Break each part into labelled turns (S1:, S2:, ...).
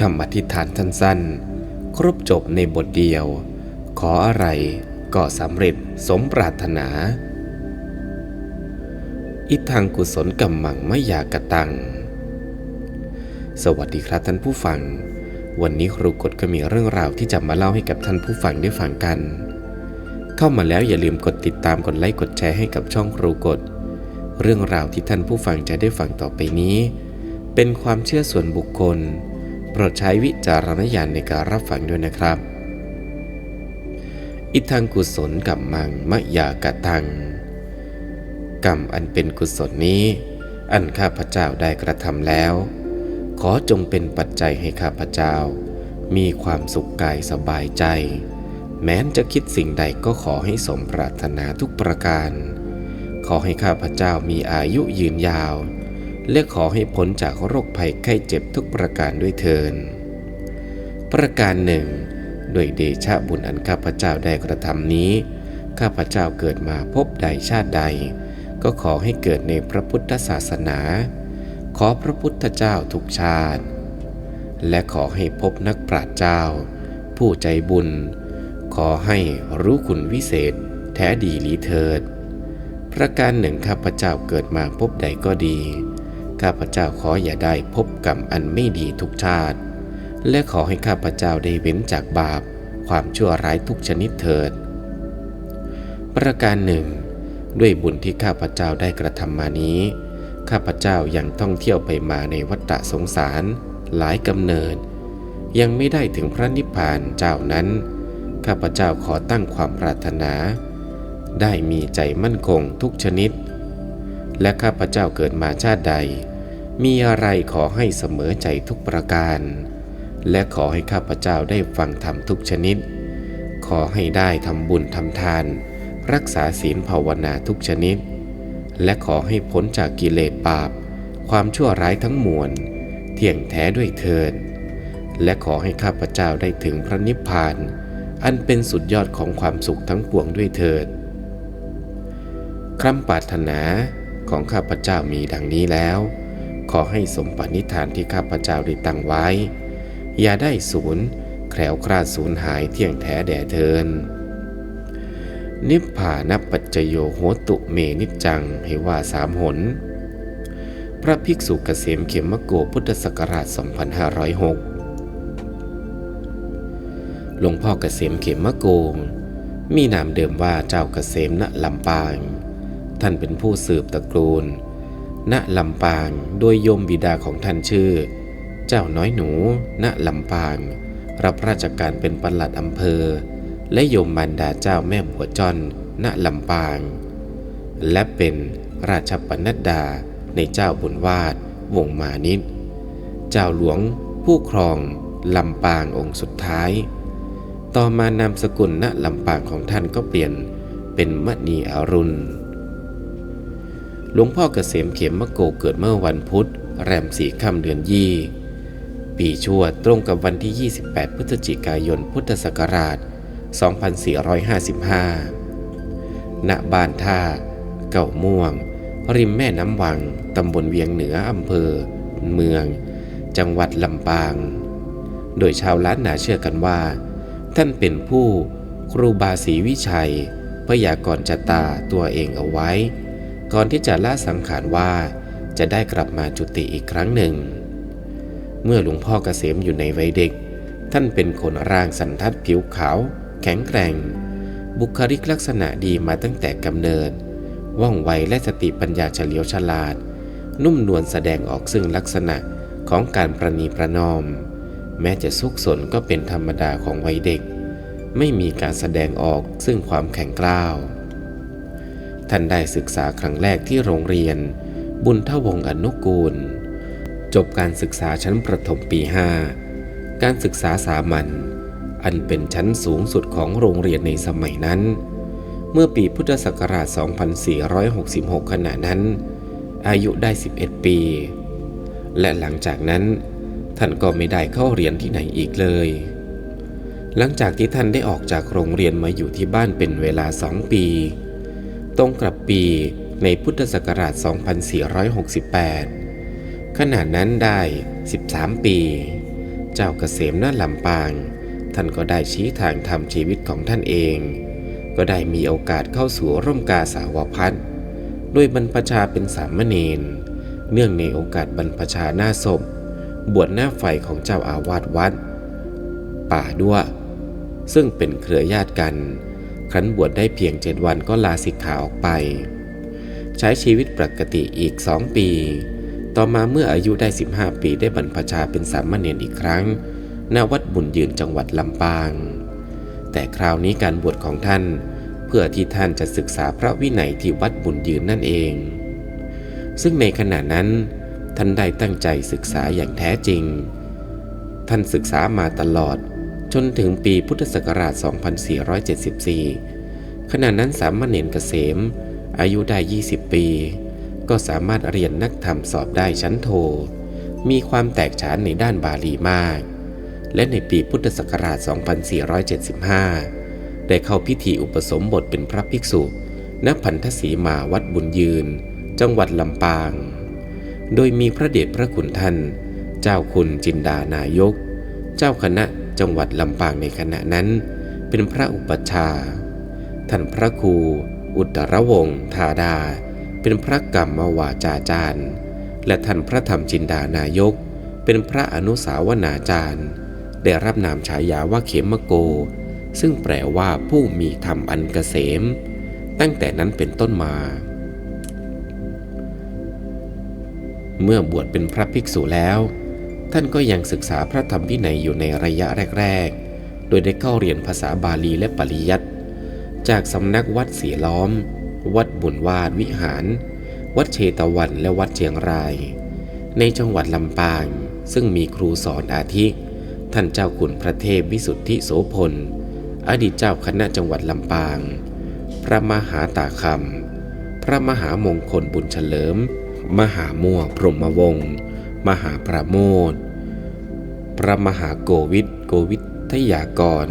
S1: คำอธิษฐานสั้นๆ ครบจบในบทเดียว ขออะไรก็สำเร็จสมปรารถนา อิทางกุศลกัมมังไม่อยากกระตัง สวัสดีครับท่านผู้ฟัง วันนี้ครูกฎก็มีเรื่องราวที่จะมาเล่าให้กับท่านผู้ฟังได้ฟังกัน เข้ามาแล้วอย่าลืมกดติดตามกดไลค์กดแชร์ให้กับช่องครูกฎเรื่องราวที่ท่านผู้ฟังจะได้ฟังต่อไปนี้ เป็นความเชื่อส่วนบุคคล โปรดใช้วิจารณญาณในการรับฟังด้วยนะครับ อิทังกุศลกับมังมะยากะตัง กรรมอันเป็นกุศลนี้ อันข้าพเจ้าได้กระทำแล้ว ขอจงเป็นปัจจัยให้ข้าพเจ้า มีความสุขกายสบายใจ แม้นจะคิดสิ่งใดก็ขอให้สมปรารถนาทุกประการ ขอให้ข้าพเจ้ามีอายุยืนยาว และขอให้พ้นจากโรคภัยไข้เจ็บทุกประการด้วยเทิน ประการหนึ่งด้วยเดชะบุญอันข้าพเจ้าได้กระทำนี้ ข้าพเจ้าเกิดมาพบใดชาติใด ก็ขอให้เกิดในพระพุทธศาสนา ขอพระพุทธเจ้าทุกชาติ และขอให้พบนักปราชญ์เจ้า ผู้ใจบุญ ขอให้รู้คุณวิเศษ แท้ดีหลีเถิด ประการหนึ่งข้าพเจ้าเกิดมาพบใดก็ดี ข้าพเจ้าขออย่าได้พบกรรมอันไม่ดีทุกชาติ และขอให้ข้าพเจ้าได้เว้นจากบาป ความชั่วร้ายทุกชนิดเถิด ประการหนึ่ง ด้วยบุญที่ข้าพเจ้าได้กระทำมานี้ ข้าพเจ้ายังท่องเที่ยวไปมาในวัฏสงสาร หลายกำเนิด ยังไม่ได้ถึงพระนิพพานเจ้านั้น ข้าพเจ้าขอตั้งความปรารถนา ได้มีใจมั่นคงทุกชนิดและข้าพเจ้าเกิดมาชาติใด มีอะไรขอให้เสมอใจทุกประการ และขอให้ข้าพเจ้าได้ฟังธรรมทุกชนิด ขอให้ได้ทำบุญทำทาน รักษาศีลภาวนาทุกชนิด และขอให้พ้นจากกิเลสบาป ความชั่วร้ายทั้งมวล เที่ยงแท้ด้วยเถิดและขอให้ข้าพเจ้าได้ถึงพระนิพพาน อันเป็นสุดยอดของความสุขทั้งปวงด้วยเถิดคำปรารถนาของข้าพเจ้ามีดังนี้แล้ว ขอให้สมปณิธานที่ข้าพเจ้าได้ตั้งไว้ อย่าได้สูญแคล้วคลาดสูญหายเที่ยงแท้แด่เทิน นิพพานปัจจโยโหตุเมนิจจังให้ว่าสามหน พระภิกษุเกษมเขมโกพุทธศักราช 2506 หลวงพ่อเกษมเขมโกง มีนามเดิมว่าเจ้าเกษมณลำปาง ท่านเป็นผู้สืบตระกูล ณลำปางโดยโยมบิดาของท่านชื่อ เจ้าน้อยหนู ณลำปาง รับราชการเป็นปลัดอำเภอ และโยมมารดาเจ้าแม่บัวจ้อนณลำปาง และเป็นราชปนัดดาในเจ้าบุญวาดวงมานิดเจ้าหลวงผู้ครองลำปางองค์สุดท้าย ต่อมานามสกุลณลำปางของท่านก็เปลี่ยนเป็นมณีอรุณ หลวงพ่อเกษมเข็มมะโกเกิดเมื่อวันพุธ แรมสี่ค่ำเดือนยี่ ปีชวดตรงกับวันที่ 28 พฤศจิกายนพุทธศักราช 2455 ณ บ้านท่า เก่าม่วง ริมแม่น้ำวัง ตำบลเวียงเหนืออำเภอ เมือง จังหวัดลำปาง โดยชาวล้านนาเชื่อกันว่า ท่านเป็นผู้ครูบาศรีวิชัยพยากรณ์ชะตาตัวเองเอาไว้ ก่อนที่จะละสังขารว่าจะได้กลับมาจุติอีกครั้งหนึ่ง เมื่อหลวงพ่อเกษมอยู่ในวัยเด็ก ท่านเป็นคนร่างสันทัดผิวขาว แข็งแกร่ง บุคลิกลักษณะดีมาตั้งแต่กำเนิด ว่องไวและสติปัญญาเฉลียวฉลาด นุ่มนวลแสดงออกซึ่งลักษณะของการประนีประนอม แม้จะซุกซนก็เป็นธรรมดาของวัยเด็ก ไม่มีการแสดงออกซึ่งความแข็งกร้าว ท่านได้ศึกษาครั้งแรกที่โรงเรียน บุญทวงศ์อนุกูล จบการศึกษาชั้นประถมปี 5 การศึกษาสามัญอันเป็นชั้นสูงสุดของโรงเรียนในสมัยนั้น เมื่อปีพุทธศักราช 2466 ขณะนั้น อายุได้ 11 ปี และหลังจากนั้น ท่านก็ไม่ได้เข้าเรียนที่ไหนอีกเลย หลังจากที่ท่านได้ออกจากโรงเรียนมาอยู่ที่บ้านเป็นเวลาสองปี ตรงกับปีในพุทธศักราช 2468 ขณะนั้นได้ 13 ปี เจ้าเกษมหน้าลำปาง ท่านก็ได้ชี้ทางทำชีวิตของท่านเอง ก็ได้มีโอกาสเข้าสู่ร่มกาสาวพัฒน์ด้วยบรรพชาเป็นสามเณร เนื่องในโอกาสบรรพชาหน้าศพ บวชหน้าไฟของเจ้าอาวาสวัด ป่าด้วซึ่งเป็นเครือญาติกัน ครั้นบวชได้เพียงเจ็ดวันก็ลาสิกขาออกไป ใช้ชีวิตปกติอีกสองปี ต่อมาเมื่ออายุได้ 15 ปีได้บรรพชาเป็นสามเณรอีกครั้งณวัดบุญยืนจังหวัดลำปาง แต่คราวนี้การบวชของท่าน เพื่อที่ท่านจะศึกษาพระวินัยที่วัดบุญยืนนั่นเอง ซึ่งในขณะนั้น ท่านได้ตั้งใจศึกษาอย่างแท้จริง ท่านศึกษามาตลอด จนถึงปีพุทธศักราช 2474 ขณะนั้นสามเณรเกษม อายุได้ 20 ปี ก็สามารถเรียนนักธรรมสอบได้ชั้นโท มีความแตกฉานในด้านบาลีมาก และในปีพุทธศักราช 2475 ได้เข้าพิธีอุปสมบทเป็นพระภิกษุ ณ พันธสีมาวัดบุญยืน จังหวัดลำปาง โดยมีพระเดชพระคุณท่าน เจ้าคุณจินดานายก เจ้าคณะ จังหวัดลำปางในขณะนั้น เป็นพระอุปัชฌาย์ท่านพระครู อุตรวงศ์ธาดา เป็นพระกรรมวาจาจารย์ และท่านพระธรรมจินดานายก เป็นพระอนุสาวนาจารย์ ได้รับนามฉายาว่าเขมโก ซึ่งแปลว่าผู้มีธรรมอันเกษม ตั้งแต่นั้นเป็นต้นมา เมื่อบวชเป็นพระภิกษุแล้ว ท่านก็ยังศึกษาพระธรรมวินัยอยู่ในระยะแรก ๆ โดยได้เข้าเรียนภาษาบาลีและปริยัติจากสำนักวัดเสียล้อม วัดบุญวาดวิหาร วัดเชตวันและวัดเชียงราย ในจังหวัดลำปาง ซึ่งมีครูสอนอาทิ ท่านเจ้าขุนพระเทพวิสุทธิโสพล อดีตเจ้าคณะจังหวัดลำปาง พระมหาตาคำ พระมหามงคลบุญเฉลิม มหาม่วพรหมวงศ์ มหาประโมท พระมหาโกวิทโกวิทยากร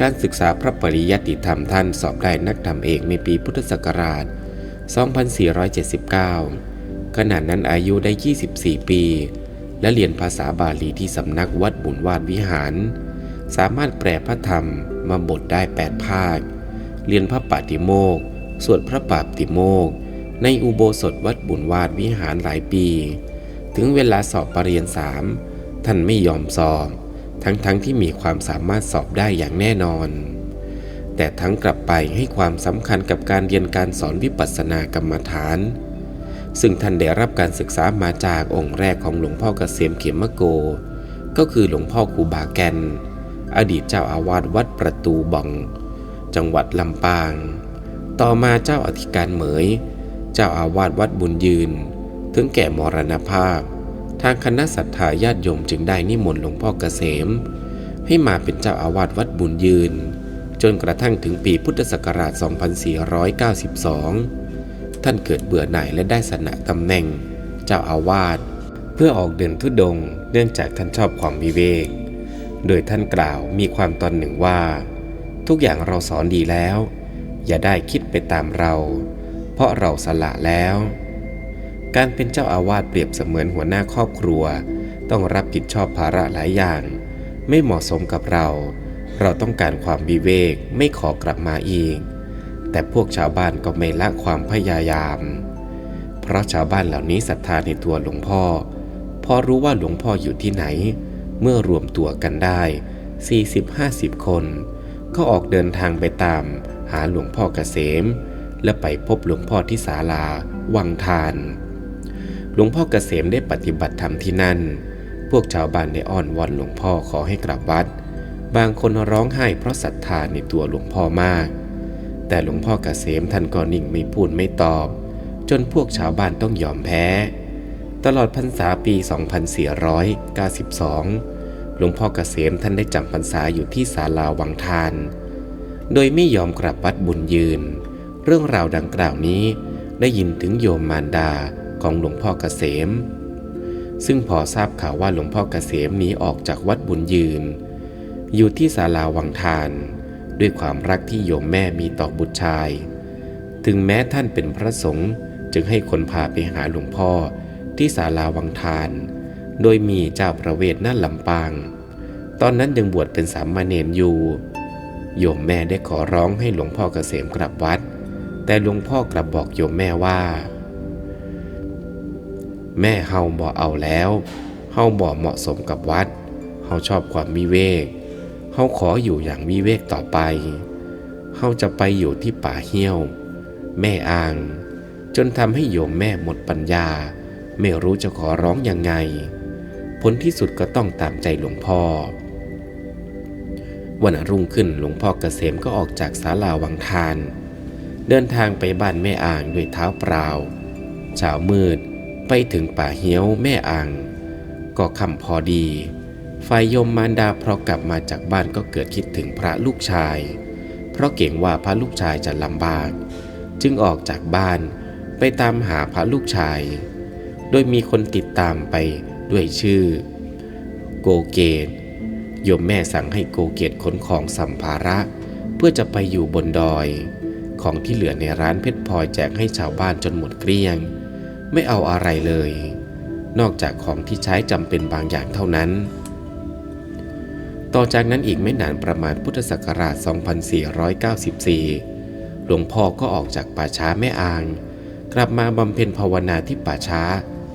S1: การศึกษาพระปริยัติธรรมท่านสอบได้นักธรรมเอกในปีพุทธศักราช 2479 ขณะนั้นอายุได้ 24 ปี และเรียนภาษาบาลีที่สำนักวัดบุญวาดวิหาร สามารถแปลพระธรรมมาบทได้ 8 ภาค เรียนพระปาติโมกสวดพระปาติโมกในอุโบสถวัดบุญวาดวิหารหลายปี ถึงเวลาสอบปรริญญาสามท่านไม่ยอมสอบ ทั้งๆทที่มีความสามารถสอบได้อย่างแน่นอน แต่ทั้งกลับไปให้ความสำคัญกับการเรียนการสอนวิปัสสนากรรมฐาน ซึ่งท่านได้รับการศึกษามาจากองค์แรกของหลวงพ่อเกษมเขมโก ก็คือหลวงพ่อครูบาแกน อดีตเจ้าอาวาสวัดประตูบ่อง จังหวัดลำปาง ต่อมาเจ้าอธิการเหมย เจ้าอาวาสวัดบุญยืน ถึงแก่มรณภาพ ทางคณะศรัทธาญาติโยมจึงได้นิมนต์หลวงพ่อเกษม ให้มาเป็นเจ้าอาวาสวัดบุญยืน จนกระทั่งถึงปีพุทธศักราช 2492 ท่านเกิดเบื่อหน่ายและได้สนะตำแหน่ง เจ้าอาวาสเพื่อออกเดินทุดงค์เนื่องจากท่านชอบความวิเวก โดยท่านกล่าวมีความตอนหนึ่งว่า ทุกอย่างเราสอนดีแล้ว อย่าได้คิดไปตามเรา เพราะเราสละแล้ว การเป็นเจ้าอาวาสเปรียบเสมือนหัวหน้าครอบครัว ต้องรับผิดชอบภาระหลายอย่าง ไม่เหมาะสมกับเรา เราต้องการความวิเวกไม่ขอกลับมาอีก แต่พวกชาวบ้านก็ไม่ละความพยายาม เพราะชาวบ้านเหล่านี้ศรัทธาในตัวหลวงพ่อ พอรู้ว่าหลวงพ่ออยู่ที่ไหน เมื่อรวมตัวกันได้ 40-50 คน ก็ออกเดินทางไปตาม หาหลวงพ่อเกษม และไปพบหลวงพ่อที่ศาลา วังทาน หลวงพ่อเกษมได้ปฏิบัติธรรมที่นั่น พวกชาวบ้านได้อ้อนวอนหลวงพ่อขอให้กลับวัด บางคนร้องไห้เพราะศรัทธาในตัวหลวงพ่อมาก แต่หลวงพ่อเกษมท่านก็นิ่งไม่พูดไม่ตอบ จนพวกชาวบ้านต้องยอมแพ้ ตลอดพรรษาปี 2492 หลวงพ่อเกษมท่านได้จำพรรษาอยู่ที่ศาลาวังทาน โดยไม่ยอมกลับวัดบุญยืน เรื่องราวดังกล่าวนี้ได้ยินถึงโยมมารดา ของหลวงพ่อเกษม ซึ่งพอทราบข่าวว่าหลวงพ่อเกษมหนีออกจากวัดบุญยืน อยู่ที่ศาลาวังทาน ด้วยความรักที่โยมแม่มีต่อบุตรชาย ถึงแม้ท่านเป็นพระสงฆ์จึงให้คนพาไปหาหลวงพ่อที่ศาลาวังทาน โดยมีเจ้าประเวทนั่นลำปาง ตอนนั้นยังบวชเป็นสามมาเณรอยู่ โยมแม่ได้ขอร้องให้หลวงพ่อเกษมกลับวัด แต่หลวงพ่อกลับบอกโยมแม่ว่า แม่เฮาบ่เอาแล้วเฮาบ่เหมาะสมกับวัดเฮาชอบความวิเวกเฮาขออยู่อย่างวิเวกต่อไปเฮาจะไปอยู่ที่ป่าเหี้ยว แม่อ่าง จนทำให้โยมแม่หมดปัญญา ไม่รู้จะขอร้องยังไง ผลที่สุดก็ต้องตามใจหลวงพ่อ วันรุ่งขึ้นหลวงพ่อเกษมก็ออกจากศาลาวังทาน เดินทางไปบ้านแม่อ่างด้วยเท้าเปล่าเช้ามืด ไปถึงป่าเหี้ยวแม่อ่างก็คำพอดี ฝ่ายยมมารดาพอกลับมาจากบ้านก็เกิดคิดถึงพระลูกชาย เพราะเก่งว่าพระลูกชายจะลำบาก จึงออกจากบ้านไปตามหาพระลูกชาย โดยมีคนติดตามไปด้วยชื่อ โกเกตโยมแม่สั่งให้โกเกตขนของสัมภาระ เพื่อจะไปอยู่บนดอย ของที่เหลือในร้านเพชรพลอยแจกให้ชาวบ้านจนหมดเกลี้ยง ไม่เอาอะไรเลย นอกจากของที่ใช้จำเป็นบางอย่างเท่านั้น ต่อจากนั้นอีกไม่นานประมาณพุทธศักราช 2494 หลวงพ่อก็ออกจากป่าช้าแม่อาง กลับมาบำเพ็ญภาวนาที่ป่าช้า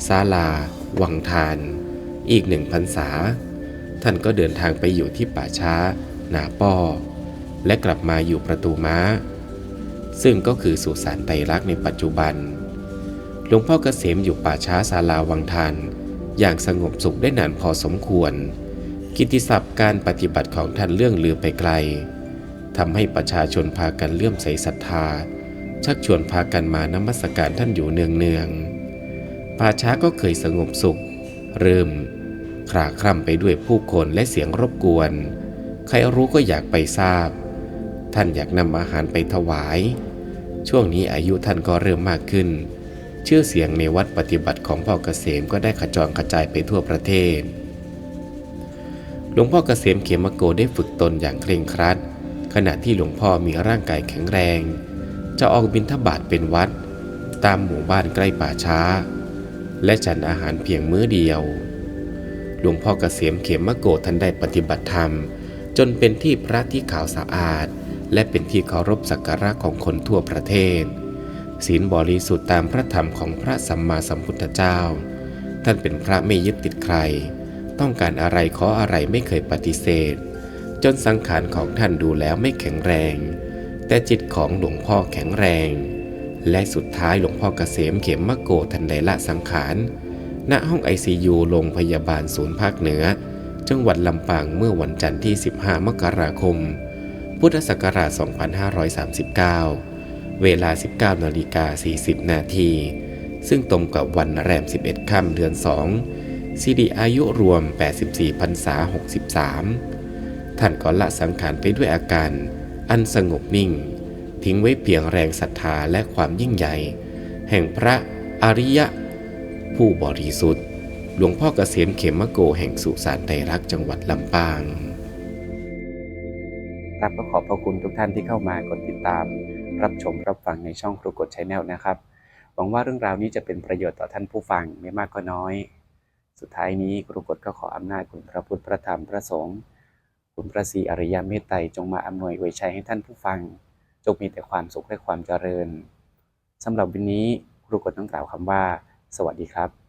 S1: ศาลา วังทาน อีกหนึ่งพรรษา ท่านก็เดินทางไปอยู่ที่ป่าช้า นาป้อ และกลับมาอยู่ประตูม้า ซึ่งก็คือสุสานไตรลักษณ์ในปัจจุบัน หลวงพ่อเกษมอยู่ป่าช้าศาลาวังทาน อย่างสงบสุขได้นานพอสมควร กิตติศัพท์การปฏิบัติของท่านเรื่องลือไปไกลทำให้ประชาชนพากันเลื่อมใสศรัทธา ชักชวนพากันมานมัสการท่านอยู่เนืองๆป่าช้าก็เคยสงบสุข เริ่มคลาคร่ำไปด้วยผู้คนและเสียงรบกวน ใครรู้ก็อยากไปทราบ ท่านอยากนำอาหารไปถวาย ช่วงนี้อายุท่านก็เริ่มมากขึ้น ชื่อเสียงในวัดปฏิบัติของพ่อเกษมก็ได้ขจรกระจายไปทั่วประเทศ หลวงพ่อเกษมเขมโกได้ฝึกตนอย่างเคร่งครัด ขณะที่หลวงพ่อมีร่างกายแข็งแรง จะออกบิณฑบาตเป็นวัด ตามหมู่บ้านใกล้ป่าช้า และฉันอาหารเพียงมื้อเดียว หลวงพ่อเกษมเขมโกท่านได้ปฏิบัติธรรม จนเป็นที่พระที่ขาวสะอาด และเป็นที่เคารพสักการะของคนทั่วประเทศ ศีลบริสุทธิ์ตามพระธรรมของพระสัมมาสัมพุทธเจ้า ท่านเป็นพระไม่ยึดติดใคร ต้องการอะไรขออะไรไม่เคยปฏิเสธ จนสังขารของท่านดูแล้วไม่แข็งแรง แต่จิตของหลวงพ่อแข็งแรง และสุดท้ายหลวงพ่อเกษมเข็มมะโกทันใดละสังขาร ณห้องไอซียูโรงพยาบาลศูนย์ภาคเหนือ จังหวัดลำปางเมื่อวันจันทร์ที่ 15 มกราคม พุทธศักราช 2539 เวลา 19นาฬิกา40 นาที ซึ่งตรงกับวันแรม 11 ค่ำเดือน 2 สิริอายุรวม 84พรรษา 63 ท่านก็ละสังขารไปด้วยอาการ อันสงบนิ่ง ทิ้งไว้เพียงแรงศรัทธาและความยิ่งใหญ่ แห่งพระอริยะ ผู้บริสุทธิ์ หลวงพ่อเกษมเขมโกแห่งสุสานไตรรักจังหวัดลำปาง
S2: ครับก็ขอบพระคุณทุกท่านที่เข้ามากดติดตาม รับชมรับฟังในช่องครูกดชแนลนะครับ หวังว่าเรื่องราวนี้จะเป็นประโยชน์ต่อท่านผู้ฟังไม่มากก็น้อย สุดท้ายนี้ครูกดก็ขออำนาจคุณพระพุทธพระธรรมพระสงฆ์คุณพระศรีอริยเมตไตรจงมาอำนวยอวยชัยให้ท่านผู้ฟัง จงมีแต่ความสุขและความเจริญสำหรับวันนี้ครูกดต้องกล่าวคำว่า สวัสดีครับ